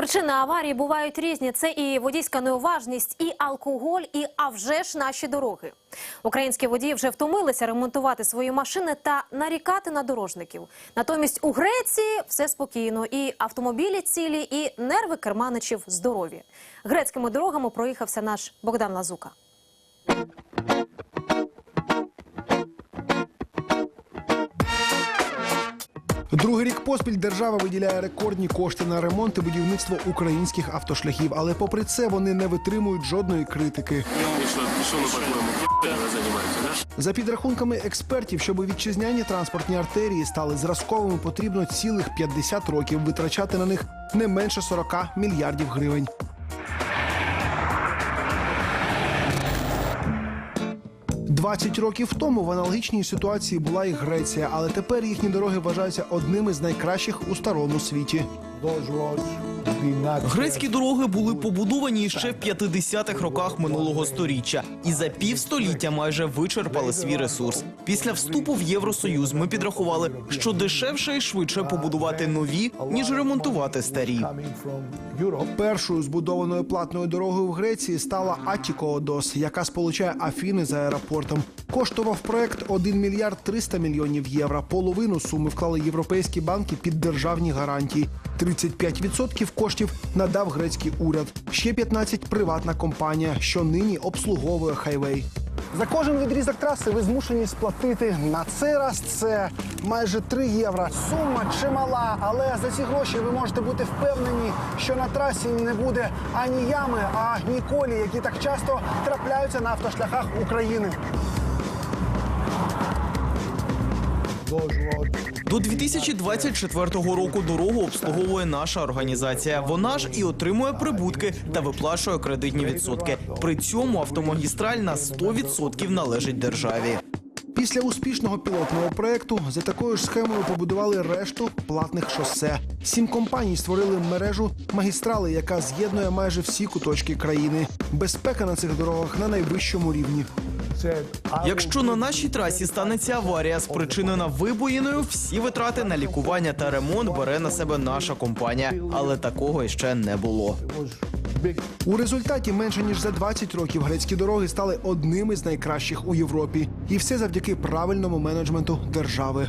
Причини аварії бувають різні. Це і водійська неуважність, і алкоголь, і а вже ж наші дороги. Українські водії вже втомилися ремонтувати свої машини та нарікати на дорожників. Натомість у Греції все спокійно, і автомобілі цілі, і нерви керманичів здорові. Грецькими дорогами проїхався наш Богдан Лазука. Другий рік поспіль держава виділяє рекордні кошти на ремонт і будівництво українських автошляхів, але попри це вони не витримують жодної критики. За підрахунками експертів, щоб вітчизняні транспортні артерії стали зразковими, потрібно цілих 50 років витрачати на них не менше 40 мільярдів гривень. Двадцять років тому в аналогічній ситуації була і Греція, але тепер їхні дороги вважаються одними з найкращих у старому світі. Грецькі дороги були побудовані ще в 50-х роках минулого сторіччя і за півстоліття майже вичерпали свій ресурс. Після вступу в Євросоюз ми підрахували, що дешевше і швидше побудувати нові ніж ремонтувати старі. Першою збудованою платною дорогою в Греції стала Атіко-Одос, яка сполучає Афіни з аеропортом. Коштував проект 1 мільярд 300 мільйонів євро. Половину суми вклали європейські банки під державні гарантії. 35% коштів надав грецький уряд. Ще 15 – приватна компанія, що нині обслуговує хайвей. За кожен відрізок траси ви змушені сплатити на цей раз це майже 3 євро. Сума чимала, але за ці гроші ви можете бути впевнені, що на трасі не буде ані ями, а ні колі, які так часто трапляються на автошляхах України. До 2024 року дорогу обслуговує наша організація. Вона ж і отримує прибутки та виплачує кредитні відсотки. При цьому автомагістраль на 100% належить державі. Після успішного пілотного проекту за такою ж схемою побудували решту платних шосе. Сім компаній створили мережу магістрали, яка з'єднує майже всі куточки країни. Безпека на цих дорогах на найвищому рівні. Якщо на нашій трасі станеться аварія, спричинена вибоїною, всі витрати на лікування та ремонт бере на себе наша компанія. Але такого ще не було. У результаті менше ніж за 20 років грецькі дороги стали одними з найкращих у Європі, і все завдяки правильному менеджменту держави.